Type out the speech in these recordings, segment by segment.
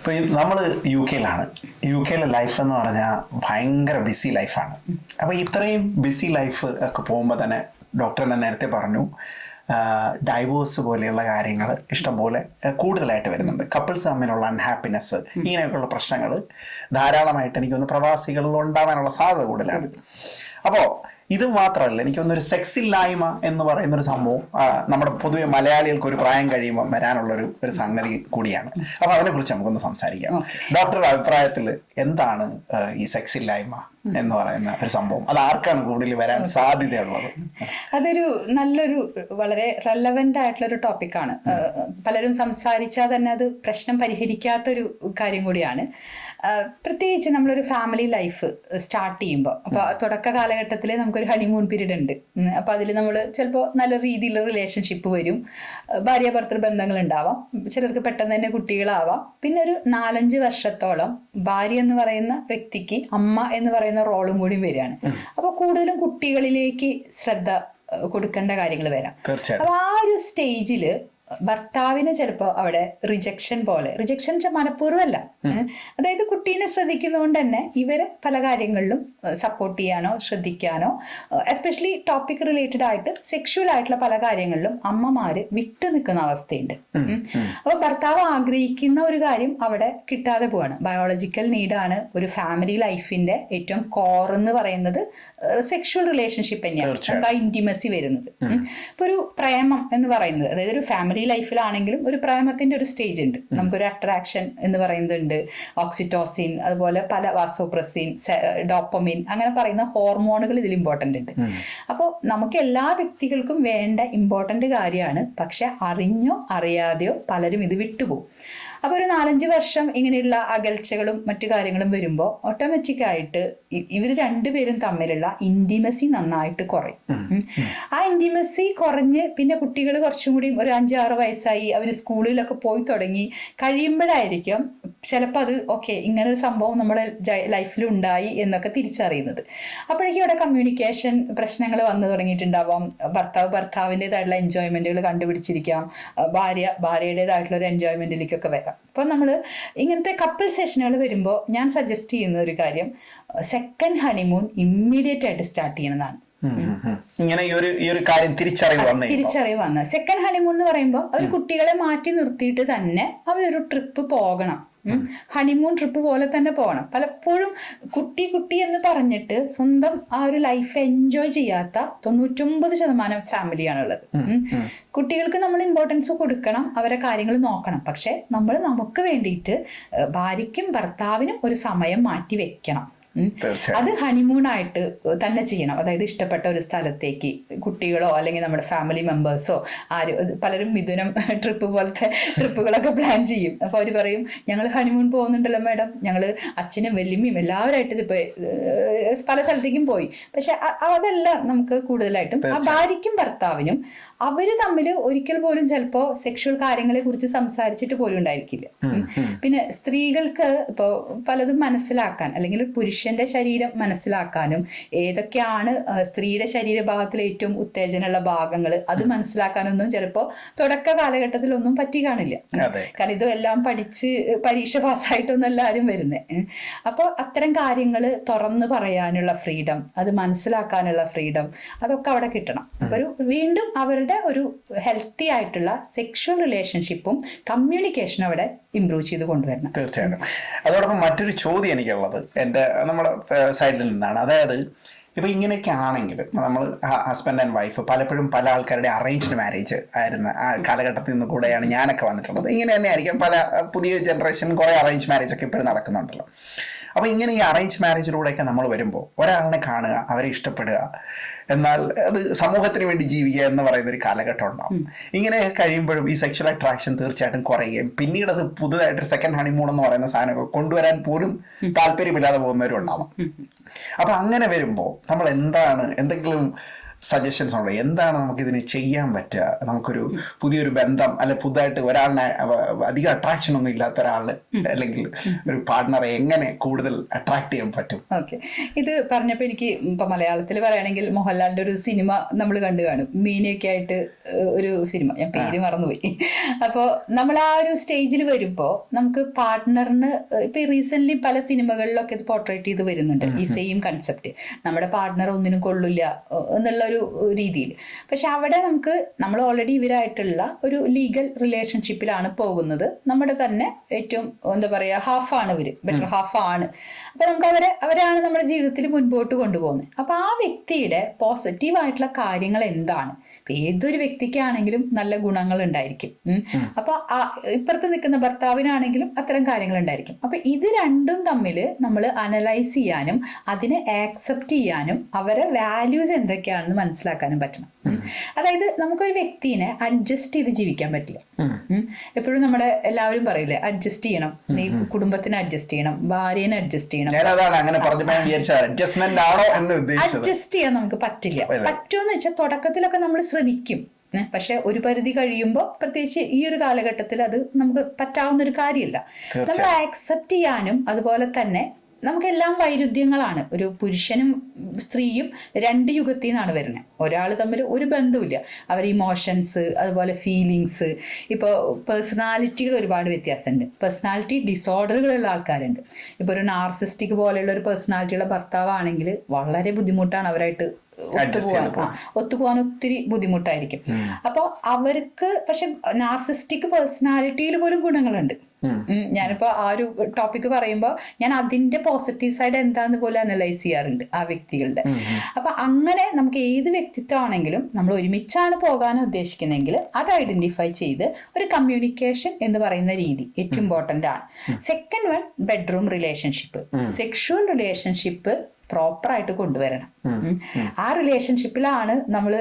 ഇപ്പോൾ നമ്മൾ യു കെയിലാണ് യു കെയിലെ ലൈഫ് എന്ന് പറഞ്ഞാൽ ഭയങ്കര ബിസി ലൈഫാണ് അപ്പോൾ ഇത്രയും ബിസി ലൈഫ് ഒക്കെ പോകുമ്പോൾ തന്നെ ഡോക്ടർ തന്നെ നേരത്തെ പറഞ്ഞു ഡൈവോഴ്സ് പോലെയുള്ള കാര്യങ്ങൾ ഇഷ്ടംപോലെ കൂടുതലായിട്ട് വരുന്നുണ്ട്. കപ്പിൾസ് തമ്മിലുള്ള അൺഹാപ്പിനെസ് ഇങ്ങനെയൊക്കെയുള്ള പ്രശ്നങ്ങൾ ധാരാളമായിട്ട് എനിക്കൊന്ന് പ്രവാസികളിൽ ഉണ്ടാവാനുള്ള സാധ്യത കൂടുതലാണ്. അപ്പോൾ ഇത് മാത്രമല്ല എനിക്ക് തോന്നുന്നു ഒരു സെക്സ് ഇല്ലായ്മ എന്ന് പറയുന്ന ഒരു സംഭവം നമ്മുടെ പൊതുവെ മലയാളികൾക്ക് ഒരു പ്രായം കഴിയുമ്പോൾ വരാനുള്ള ഒരു ഒരു സംഗതി കൂടിയാണ്. അപ്പൊ അതിനെക്കുറിച്ച് നമുക്കൊന്ന് സംസാരിക്കാം. ഡോക്ടറുടെ അഭിപ്രായത്തിൽ എന്താണ് ഈ സെക്സ് ഇല്ലായ്മ എന്ന് പറയുന്ന ഒരു സംഭവം? അത് ആർക്കാണ് കൂടുതൽ വരാൻ സാധ്യതയുള്ളത്? അതൊരു നല്ലൊരു വളരെ റെലവെന്റ് ആയിട്ടുള്ള ഒരു ടോപ്പിക്കാണ് പലരും സംസാരിച്ചാൽ തന്നെ അത് പ്രശ്നം പരിഹരിക്കാത്തൊരു കാര്യം കൂടിയാണ്. പ്രത്യേകിച്ച് നമ്മളൊരു ഫാമിലി ലൈഫ് സ്റ്റാർട്ട് ചെയ്യുമ്പോൾ അപ്പോൾ തുടക്ക കാലഘട്ടത്തിൽ നമുക്കൊരു ഹണിമൂൺ പീരീഡ് ഉണ്ട്. അപ്പോൾ അതിൽ നമ്മൾ ചിലപ്പോൾ നല്ല രീതിയിലുള്ള റിലേഷൻഷിപ്പ് വരും. ഭാര്യ ഭർത്തൃ ബന്ധങ്ങൾ ഉണ്ടാവാം ചിലർക്ക് പെട്ടെന്ന് തന്നെ കുട്ടികളാവാം. പിന്നെ ഒരു നാലഞ്ച് വർഷത്തോളം ഭാര്യ എന്ന് പറയുന്ന വ്യക്തിക്ക് അമ്മ എന്ന് പറയുന്ന റോളും കൂടി വരികയാണ്. അപ്പോൾ കൂടുതലും കുട്ടികളിലേക്ക് ശ്രദ്ധ കൊടുക്കേണ്ട കാര്യങ്ങൾ വരാം. അപ്പോൾ അപ്പൊ ആ ഒരു സ്റ്റേജിൽ ഭർത്താവിന് ചിലപ്പോൾ അവിടെ റിജക്ഷൻ പോലെ. റിജക്ഷൻ മനഃപൂർവമല്ല. ഏഹ്. അതായത് കുട്ടീനെ ശ്രദ്ധിക്കുന്നതുകൊണ്ട് തന്നെ ഇവരെ പല കാര്യങ്ങളിലും സപ്പോർട്ട് ചെയ്യാനോ ശ്രദ്ധിക്കാനോ എസ്പെഷ്യലി ടോപ്പിക് റിലേറ്റഡ് ആയിട്ട് സെക്ഷുവൽ ആയിട്ടുള്ള പല കാര്യങ്ങളിലും അമ്മമാര് വിട്ടു നിൽക്കുന്ന അവസ്ഥയുണ്ട്. അപ്പൊ ഭർത്താവ് ആഗ്രഹിക്കുന്ന ഒരു കാര്യം അവിടെ കിട്ടാതെ പോവാണ്. ബയോളജിക്കൽ നീഡാണ് ഒരു ഫാമിലി ലൈഫിന്റെ ഏറ്റവും കോർ എന്ന് പറയുന്നത് സെക്ഷുവൽ റിലേഷൻഷിപ്പ് തന്നെയാണ്. നമുക്ക് ആ ഇന്റിമസി വരുന്നത്. ഇപ്പൊ ഒരു പ്രേമം എന്ന് പറയുന്നത് അതായത് ഒരു ഫാമിലി ലൈഫിലാണെങ്കിലും ഒരു പ്രേമത്തിന്റെ ഒരു സ്റ്റേജ് ഉണ്ട്. നമുക്കൊരു അട്രാക്ഷൻ എന്ന് പറയുന്നുണ്ട്. ഓക്സിറ്റോസിൻ അതുപോലെ പല വാസോപ്രസിൻ ഡോപ്പമിൻ അങ്ങനെ പറയുന്ന ഹോർമോണുകൾ ഇതിൽ ഇമ്പോർട്ടന്റ് ഉണ്ട്. അപ്പോൾ നമുക്ക് എല്ലാ വ്യക്തികൾക്കും വേണ്ട ഇമ്പോർട്ടന്റ് കാര്യമാണ്. പക്ഷെ അറിഞ്ഞോ അറിയാതെയോ പലരും ഇത് വിട്ടുപോകും. അപ്പോൾ ഒരു നാലഞ്ച് വർഷം ഇങ്ങനെയുള്ള അകൽച്ചകളും മറ്റു കാര്യങ്ങളും വരുമ്പോൾ ഓട്ടോമാറ്റിക് ആയിട്ട് ഇവർ രണ്ടുപേരും തമ്മിലുള്ള ഇന്റിമസി നന്നായിട്ട് കുറയും. ആ ഇന്റിമസി കുറഞ്ഞ് പിന്നെ കുട്ടികൾ കുറച്ചും കൂടി ഒരു അഞ്ചാറ് വയസ്സായി അവർ സ്കൂളിലൊക്കെ പോയി തുടങ്ങി കഴിയുമ്പോഴായിരിക്കും ചിലപ്പോൾ അത് ഓക്കെ ഇങ്ങനെ ഒരു സംഭവം നമ്മുടെ ലൈഫിൽ ഉണ്ടായി എന്നൊക്കെ തിരിച്ചറിയുന്നത്. അപ്പോഴേക്കും ഇവിടെ കമ്മ്യൂണിക്കേഷൻ പ്രശ്നങ്ങൾ വന്നു തുടങ്ങിയിട്ടുണ്ടാവാം. ഭർത്താവ് ഭർത്താവിന്റെതായിട്ടുള്ള എൻജോയ്മെന്റുകൾ കണ്ടുപിടിച്ചിരിക്കാം. ഭാര്യ ഭാര്യയുടേതായിട്ടുള്ള ഒരു എൻജോയ്മെന്റിലേക്കൊക്കെ വരാം. അപ്പോൾ നമ്മൾ ഇങ്ങനത്തെ കപ്പിൾ സെഷനുകൾ വരുമ്പോൾ ഞാൻ സജസ്റ്റ് ചെയ്യുന്ന ഒരു കാര്യം സെക്കൻഡ് ഹണിമൂൺ ഇമ്മീഡിയറ്റ് ആയിട്ട് സ്റ്റാർട്ട് ചെയ്യണമെന്നാണ്. ഇങ്ങനെ ഈ ഒരു ഈ ഒരു കാര്യം തിരിച്ചറിവ് വന്നു തിരിച്ചറിവ് വന്ന. സെക്കൻഡ് ഹണിമൂൺ എന്ന് പറയുമ്പോൾ അവർ കുട്ടികളെ മാറ്റി നിർത്തിയിട്ട് തന്നെ അവരൊരു ട്രിപ്പ് പോകണം. ഹണിമൂൺ ട്രിപ്പ് പോലെ തന്നെ പോകണം. പലപ്പോഴും കുട്ടി കുട്ടി എന്ന് പറഞ്ഞിട്ട് സ്വന്തം ആ ഒരു ലൈഫ് എൻജോയ് ചെയ്യാത്ത തൊണ്ണൂറ്റൊമ്പത് ശതമാനം ഫാമിലിയാണുള്ളത്. കുട്ടികൾക്ക് നമ്മൾ ഇമ്പോർട്ടൻസ് കൊടുക്കണം അവരെ കാര്യങ്ങൾ നോക്കണം. പക്ഷെ നമ്മൾ നമുക്ക് വേണ്ടിയിട്ട് ഭാര്യയ്ക്കും ഭർത്താവിനും ഒരു സമയം മാറ്റി വെക്കണം. അത് ഹണിമൂൺ ആയിട്ട് തന്നെ ചെയ്യണം. അതായത് ഇഷ്ടപ്പെട്ട ഒരു സ്ഥലത്തേക്ക് കുട്ടികളോ അല്ലെങ്കിൽ നമ്മുടെ ഫാമിലി മെമ്പേഴ്സോ ആരും പലരും മിഥുനം ട്രിപ്പ് പോലത്തെ ട്രിപ്പുകളൊക്കെ പ്ലാൻ ചെയ്യും. അപ്പോൾ അവർ പറയും ഞങ്ങൾ ഹണിമൂൺ പോകുന്നുണ്ടല്ലോ മാഡം ഞങ്ങൾ അച്ഛനും വല്യമ്മയും എല്ലാവരായിട്ട് ഇപ്പൊ പല സ്ഥലത്തേക്കും പോയി. പക്ഷെ അതല്ല നമുക്ക് കൂടുതലായിട്ടും. ആ ഭാര്യയ്ക്കും ഭർത്താവിനും അവർ തമ്മിൽ ഒരിക്കൽ പോലും ചിലപ്പോ സെക്ഷൽ കാര്യങ്ങളെ കുറിച്ച് സംസാരിച്ചിട്ട് പോലും ഉണ്ടായിരിക്കില്ല. പിന്നെ സ്ത്രീകൾക്ക് ഇപ്പോൾ പലതും മനസ്സിലാക്കാൻ അല്ലെങ്കിൽ ഒരു പുരുഷന്റെ ശരീരം മനസ്സിലാക്കാനും ഏതൊക്കെയാണ് സ്ത്രീയുടെ ശരീരഭാഗത്തിൽ ഏറ്റവും ഉത്തേജനമുള്ള ഭാഗങ്ങൾ അത് മനസ്സിലാക്കാനൊന്നും ചിലപ്പോൾ തുടക്ക കാലഘട്ടത്തിലൊന്നും പറ്റി കാണില്ല കാരണം ഇതെല്ലാം പഠിച്ച് പരീക്ഷ പാസ്സായിട്ടൊന്നും എല്ലാവരും വരുന്നേ. അപ്പോൾ അത്തരം കാര്യങ്ങൾ തുറന്നു പറയാനുള്ള ഫ്രീഡം അത് മനസ്സിലാക്കാനുള്ള ഫ്രീഡം അതൊക്കെ അവിടെ കിട്ടണം. അപ്പോൾ ഒരു വീണ്ടും അവരുടെ ഒരു ഹെൽത്തി ആയിട്ടുള്ള സെക്ഷൽ റിലേഷൻഷിപ്പും കമ്മ്യൂണിക്കേഷനും അവിടെ ഇമ്പ്രൂവ് ചെയ്ത് കൊണ്ടുവരണം. തീർച്ചയായിട്ടും. അതോടൊപ്പം മറ്റൊരു ചോദ്യം എനിക്കുള്ളത്. എന്റെ നമ്മുടെ സൈഡിൽ നിന്നാണ്. അതായത് ഇപ്പൊ ഇങ്ങനെയൊക്കെ ആണെങ്കിൽ നമ്മൾ ഹസ്ബൻഡ് ആൻഡ് വൈഫ് പലപ്പോഴും പല ആൾക്കാരുടെ അറേഞ്ച്ഡ് മാരേജ് ആയിരുന്ന ആ കാലഘട്ടത്തിൽ നിന്ന് കൂടെയാണ് ഞാനൊക്കെ വന്നിട്ടുള്ളത്. ഇങ്ങനെ തന്നെ ആയിരിക്കും പല പുതിയ ജനറേഷൻ കുറെ അറേഞ്ച് മാരേജ് ഒക്കെ ഇപ്പോഴും നടക്കുന്നുണ്ടല്ലോ. അപ്പൊ ഇങ്ങനെ ഈ അറേഞ്ച് മാരേജിലൂടെയൊക്കെ നമ്മൾ വരുമ്പോൾ ഒരാളിനെ കാണുക അവരെ ഇഷ്ടപ്പെടുക എന്നാൽ അത് സമൂഹത്തിന് വേണ്ടി ജീവിക്കുക എന്ന് പറയുന്ന ഒരു കാലഘട്ടം ഉണ്ടാവും. ഇങ്ങനെ കഴിയുമ്പോഴും ഈ സെക്ഷൽ അട്രാക്ഷൻ തീർച്ചയായിട്ടും കുറയുകയും പിന്നീട് അത് പുതുതായിട്ട് സെക്കൻഡ് ഹണിമൂൺ എന്ന് പറയുന്ന സാധനമൊക്കെ കൊണ്ടുവരാൻ പോലും താല്പര്യമില്ലാതെ പോകുന്നവരും ഉണ്ടാവാം. അപ്പൊ അങ്ങനെ വരുമ്പോൾ നമ്മൾ എന്താണ് എന്തെങ്കിലും സജഷൻസ് ഉള്ളത് എന്താണ് നമുക്കിതിന് ചെയ്യാൻ പറ്റുക? നമുക്കൊരു പുതിയൊരു ബന്ധം അല്ലെ പുതുതായിട്ട് ഒരാളിനെ അധികം അട്രാക്ഷൻ ഒന്നും ഇല്ലാത്ത ഒരാൾ അല്ലെങ്കിൽ ഒരു പാർട്ട്ണറെ എങ്ങനെ കൂടുതൽ അട്രാക്ട് ചെയ്യാൻ പറ്റും? ഓക്കെ. ഇത് പറഞ്ഞപ്പോൾ എനിക്ക് ഇപ്പൊ മലയാളത്തിൽ പറയുകയാണെങ്കിൽ മോഹൻലാലിന്റെ ഒരു സിനിമ നമ്മൾ കണ്ടു കാണും. മീനയൊക്കെ ആയിട്ട് ഒരു സിനിമ. ഞാൻ പേര് മറന്നുപോയി. അപ്പോൾ നമ്മൾ ആ ഒരു സ്റ്റേജിൽ വരുമ്പോൾ നമുക്ക് പാർട്ട്ണറിന് ഇപ്പൊ റീസെന്റ് പല സിനിമകളിലൊക്കെ ഇത് പോർട്രേറ്റ് ചെയ്ത് വരുന്നുണ്ട്. ഈ സെയിം കൺസെപ്റ്റ് നമ്മുടെ പാർട്ട്ണർ ഒന്നിനും കൊള്ളില്ല എന്നുള്ള ഒരു രീതിയിൽ. പക്ഷെ അവിടെ നമുക്ക് നമ്മൾ ഓൾറെഡി ഇവരായിട്ടുള്ള ഒരു ലീഗൽ റിലേഷൻഷിപ്പിലാണ് പോകുന്നത്. നമ്മുടെ തന്നെ ഏറ്റവും എന്താ പറയുക ഹാഫാണ് ഇവർ. ബെറ്റർ ഹാഫാണ് അപ്പൊ നമുക്ക് അവരെ അവരാണ് നമ്മുടെ ജീവിതത്തിൽ മുൻപോട്ട് കൊണ്ടുപോകുന്നത്. അപ്പൊ ആ വ്യക്തിയുടെ പോസിറ്റീവ് ആയിട്ടുള്ള കാര്യങ്ങൾ എന്താണ്? ഏതൊരു വ്യക്തിക്കാണെങ്കിലും നല്ല ഗുണങ്ങൾ ഉണ്ടായിരിക്കും. അപ്പൊ ആ ഇപ്പുറത്ത് നിൽക്കുന്ന ഭർത്താവിനാണെങ്കിലും അത്തരം കാര്യങ്ങൾ ഉണ്ടായിരിക്കും. അപ്പൊ ഇത് രണ്ടും തമ്മിൽ നമ്മൾ അനലൈസ് ചെയ്യാനും അതിനെ ആക്സെപ്റ്റ് ചെയ്യാനും അവരെ വാല്യൂസ് എന്തൊക്കെയാണെന്ന് മനസ്സിലാക്കാനും പറ്റണം. അതായത് നമുക്കൊരു വ്യക്തിനെ അഡ്ജസ്റ്റ് ചെയ്ത് ജീവിക്കാൻ പറ്റില്ല. എപ്പോഴും നമ്മുടെ എല്ലാവരും പറയില്ലേ അഡ്ജസ്റ്റ് ചെയ്യണം. നീ കുടുംബത്തിന് അഡ്ജസ്റ്റ് ചെയ്യണം ഭാര്യനെ അഡ്ജസ്റ്റ് ചെയ്യണം. അഡ്ജസ്റ്റ് ചെയ്യാൻ നമുക്ക് പറ്റില്ല. പറ്റുമെന്ന് വെച്ചാൽ തുടക്കത്തിലൊക്കെ നമ്മൾ ശ്രമിക്കും. പക്ഷെ ഒരു പരിധി കഴിയുമ്പോൾ പ്രത്യേകിച്ച് ഈ ഒരു കാലഘട്ടത്തിൽ അത് നമുക്ക് പറ്റാവുന്ന ഒരു കാര്യമല്ല നമ്മൾ ആക്സെപ്റ്റ് ചെയ്യാനും അതുപോലെ തന്നെ നമുക്കെല്ലാം വൈരുദ്ധ്യങ്ങളാണ്. ഒരു പുരുഷനും സ്ത്രീയും രണ്ട് യുഗത്തിൽ നിന്നാണ് വരുന്നത് ഒരാൾ തമ്മിൽ ഒരു ബന്ധമില്ല അവർ ഇമോഷൻസ് അതുപോലെ ഫീലിങ്സ് ഇപ്പോൾ പേഴ്സണാലിറ്റികൾ ഒരുപാട് വ്യത്യാസമുണ്ട് പേഴ്സണാലിറ്റി ഡിസോർഡറുകളുള്ള ആൾക്കാരുണ്ട്. ഇപ്പോൾ ഒരു നാർസിസ്റ്റിക് പോലെയുള്ള ഒരു പേഴ്സണാലിറ്റിയുള്ള ഭർത്താവാണെങ്കിൽ വളരെ ബുദ്ധിമുട്ടാണ് അവരായിട്ട് ഒത്തുപോകാൻ ഒത്തുപോകാൻ ഒത്തിരി ബുദ്ധിമുട്ടായിരിക്കും. അപ്പോൾ അവർക്ക് പക്ഷെ നാർസിസ്റ്റിക് പേഴ്സണാലിറ്റിയിൽ പോലും ഗുണങ്ങളുണ്ട്. ഞാനിപ്പോ ആ ഒരു ടോപ്പിക് പറയുമ്പോൾ ഞാൻ അതിന്റെ പോസിറ്റീവ് സൈഡ് എന്താന്ന് പോലെ അനലൈസ് ചെയ്യാറുണ്ട് ആ വ്യക്തികളുടെ. അപ്പൊ അങ്ങനെ നമുക്ക് ഏത് വ്യക്തിത്വമാണെങ്കിലും നമ്മൾ ഒരുമിച്ചാണ് പോകാൻ ഉദ്ദേശിക്കുന്നതെങ്കിൽ അത് ഐഡന്റിഫൈ ചെയ്ത് ഒരു കമ്മ്യൂണിക്കേഷൻ എന്ന് പറയുന്ന രീതി ഏറ്റവും ഇമ്പോർട്ടന്റ് ആണ്. Second one bedroom relationship sexual relationship proper ആയിട്ട് കൊണ്ടുവരണം. ആ റിലേഷൻഷിപ്പിലാണ് നമ്മൾ